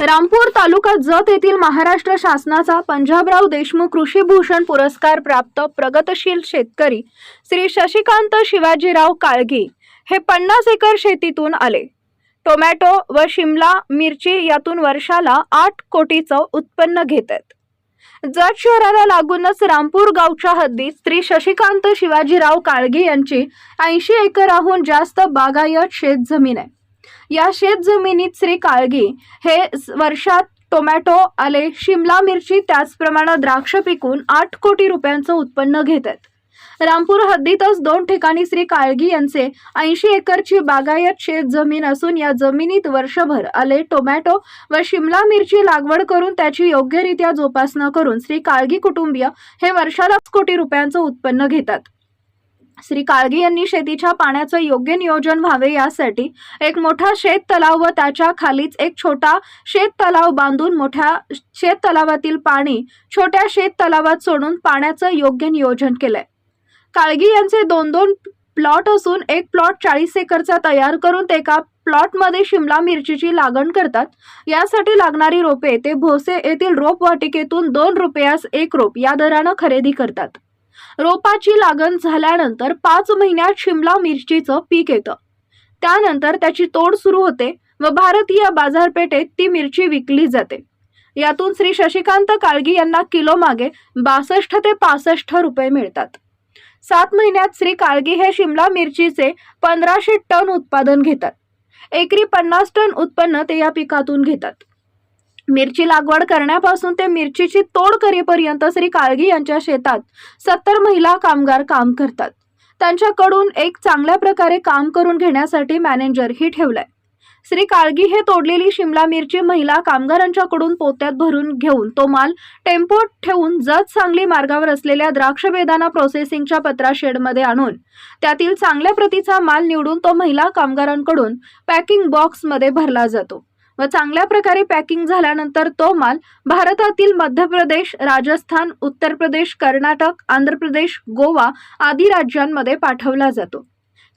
रामपूर तालुका जत येथील महाराष्ट्र शासनाचा पंजाबराव देशमुख कृषीभूषण पुरस्कार प्राप्त प्रगतशील शेतकरी श्री शशिकांत शिवाजीराव काळगी हे पन्नास एकर शेतीतून आले. टोमॅटो व शिमला मिरची यातून वर्षाला आठ कोटीचं उत्पन्न घेत आहेत जत शहराला लागूनच रामपूर गावच्या हद्दीत श्री शशिकांत शिवाजीराव काळगी यांची ऐंशी एकराहून जास्त बागायत शेत जमीन आहे. या शेत जमिनीत श्री काळगी हे वर्षात टोमॅटो आले शिमला मिरची त्याचप्रमाणे द्राक्ष पिकून आठ कोटी रुपयांचं उत्पन्न घेत आहेत रामपूर हद्दीतच दोन ठिकाणी श्री काळगी यांचे ऐंशी एकरची बागायत शेत जमीन असून या जमिनीत वर्षभर आले टोमॅटो व शिमला मिरची लागवड करून त्याची योग्यरित्या जोपासना करून श्री काळगी कुटुंबीय हे वर्षाला कोटी रुपयांचं उत्पन्न घेतात. श्री काळगी यांनी शेतीच्या पाण्याचं योग्य नियोजन व्हावे यासाठी एक मोठा शेत तलाव व त्याच्या खालीच एक छोटा शेत तलाव बांधून मोठ्या शेत तलावातील पाणी छोट्या शेत तलावात सोडून पाण्याचं योग्य नियोजन केलंय. काळगी यांचे दोन दोन प्लॉट असून एक प्लॉट चाळीस एकरचा तयार करून ते एका प्लॉटमध्ये शिमला मिरचीची लागण करतात. यासाठी लागणारी रोपे ते भोसे येथील रोप वाटिकेतून दोन रुपयास एक रोप या दरानं खरेदी करतात. रोपाची लागण झाल्यानंतर पाच महिन्यात शिमला मिरचीचं पीक येतं. त्यानंतर त्याची तोड सुरू होते व भारतीय बाजारपेठेत ती मिरची विकली जाते. यातून श्री शशिकांत काळगी यांना किलो मागे बासष्ट ते पासष्ट रुपये मिळतात. सात महिन्यात श्री काळगी हे शिमला मिरचीचे पंधराशे टन उत्पादन घेतात. एकरी पन्नास टन उत्पन्न ते या पिकातून घेतात. मिरची लागवड करण्यापासून ते मिरचीची तोड करेपर्यंत श्री काळगी यांच्या शेतात सत्तर महिला कामगार काम करतात. त्यांच्याकडून एक चांगल्या प्रकारे काम करून घेण्यासाठी मॅनेजर ही ठेवलाय. श्री काळगी हे तोडलेली शिमला मिरची महिला कामगारांच्याकडून पोत्यात भरून घेऊन तो माल टेम्पोत ठेवून जत सांगली मार्गावर असलेल्या द्राक्ष बेदाना प्रोसेसिंगच्या पत्रा शेडमध्ये आणून त्यातील चांगल्या प्रतीचा माल निवडून तो महिला कामगारांकडून पॅकिंग बॉक्समध्ये भरला जातो. व चांगल्या प्रकारे पॅकिंग झाल्यानंतर तो माल भारतातील मध्य प्रदेश राजस्थान उत्तर प्रदेश कर्नाटक आंध्र प्रदेश गोवा आदी राज्यांमध्ये पाठवला जातो.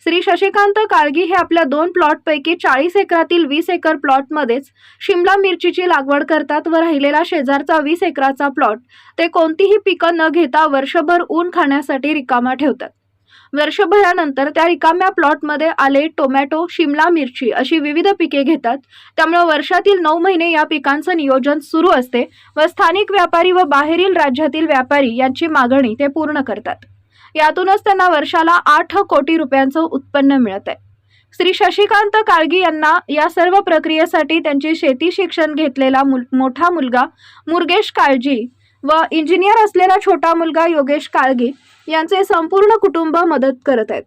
श्री शशिकांत काळगी हे आपल्या दोन प्लॉटपैकी चाळीस एकरातील वीस एकर प्लॉटमध्येच शिमला मिरचीची लागवड करतात व राहिलेला शेजारचा वीस एकराचा प्लॉट ते कोणतीही पिकं न घेता वर्षभर ऊन खाण्यासाठी रिकामा ठेवतात. वर्षभरानंतर त्या रिकाम्या प्लॉटमध्ये आले टोमॅटो शिमला मिरची अशी विविध पिके घेतात. त्यामुळे वर्षातील नऊ महिने या पिकांचं नियोजन सुरू असते व स्थानिक व्यापारी व बाहेरील राज्यातील व्यापारी यांची मागणी ते पूर्ण करतात. यातूनच त्यांना वर्षाला आठ कोटी रुपयांचं उत्पन्न मिळत आहे श्री शशिकांत काळगी यांना या सर्व प्रक्रियेसाठी त्यांची शेती शिक्षण घेतलेला मुल मोठा मुलगा मुर्गेश काळजी व इंजिनियर असलेला छोटा मुलगा योगेश काळगी यांचे संपूर्ण कुटुंब मदत करत आहेत.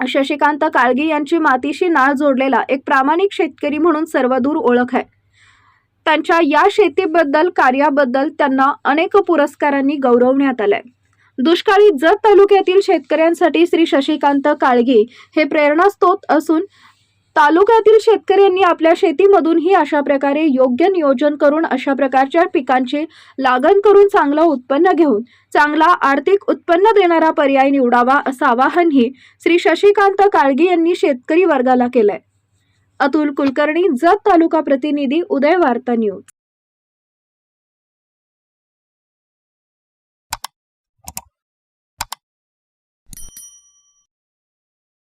शशिकांत काळगी यांची मातीशी नाळ जोडलेला एक प्रामाणिक शेतकरी म्हणून सर्वदूर ओळख आहे. त्यांच्या या शेतीबद्दल कार्याबद्दल त्यांना अनेक पुरस्कारांनी गौरवण्यात आलंय. दुष्काळी जत तालुक्यातील शेतकऱ्यांसाठी श्री शशिकांत काळगी हे प्रेरणास्त्रोत असून तालुक्यातील शेतकऱ्यांनी आपल्या शेतीमधूनही अशा प्रकारे योग्य नियोजन करून अशा प्रकारच्या पिकांची लागण करून चांगलं उत्पन्न घेऊन चांगला आर्थिक उत्पन्न देणारा पर्याय निवडावा असं आवाहनही श्री शशिकांत काळगी यांनी शेतकरी वर्गाला केलंय. अतुल कुलकर्णी जत तालुका प्रतिनिधी उदय वार्ता न्यूज.